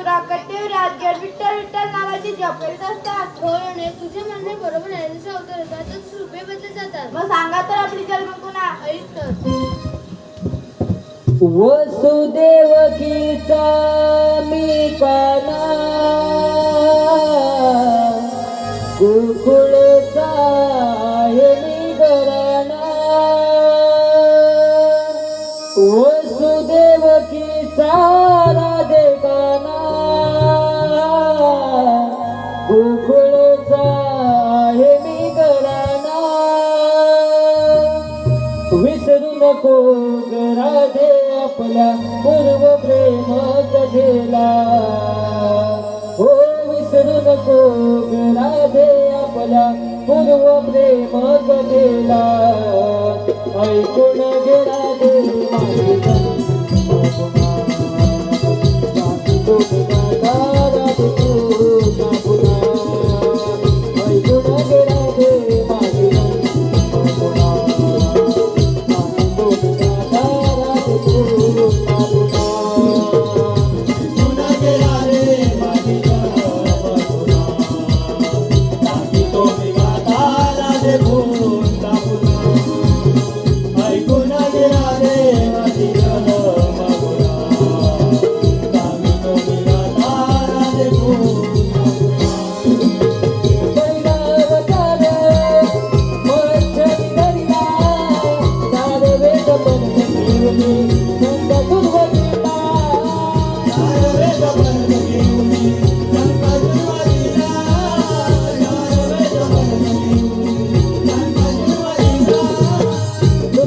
तुरा कटेवरात गेट विठ्ठल विठ्ठल नावाची जप करीत असतात गवळणे तुझे म्हणणे बरोबर आहे. जसे अवतार येतात तसे रुपये बदले जातात. मग सांगा तर आपली जन्म कुणा? ऐक तर. वसुदेवकीचा मी काना कुकुळचा हे मी घराणा. विसरू नको राधे आपला पूर्व प्रेम कथेला हो विसरू नको राधे आपला पूर्व प्रेम कथेला ऐकून गेला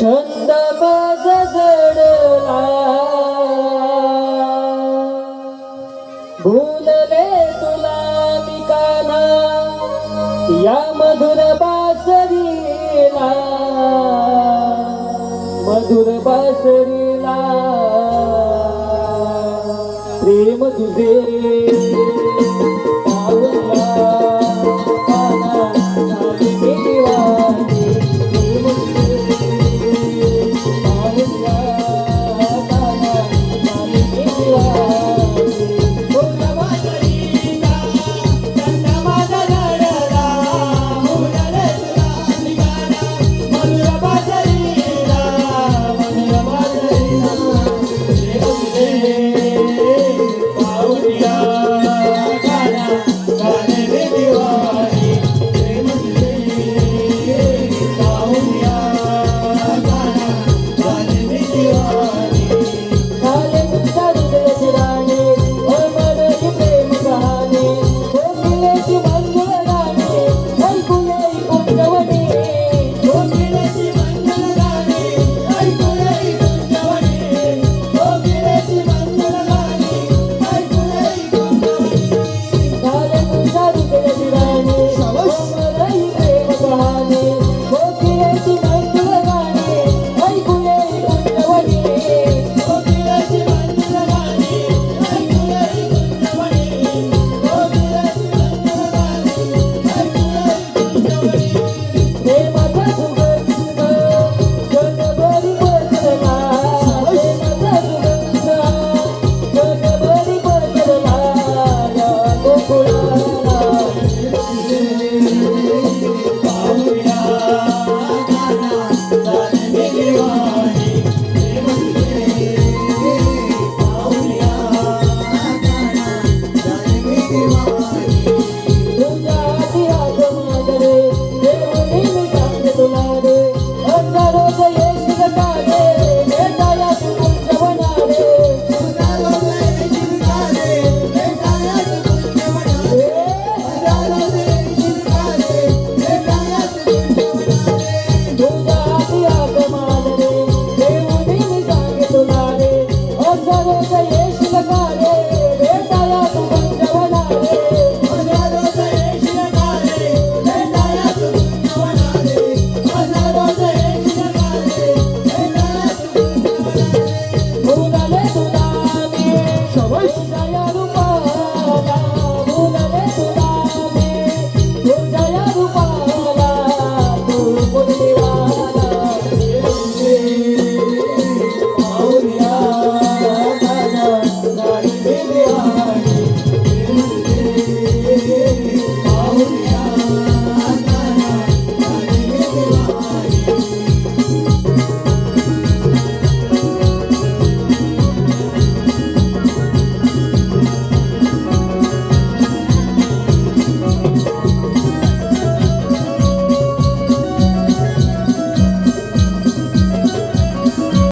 छंद माझा भूलले तुला मी या मधुर बासरीला. मधुर बासरीला. प्रेम तुझे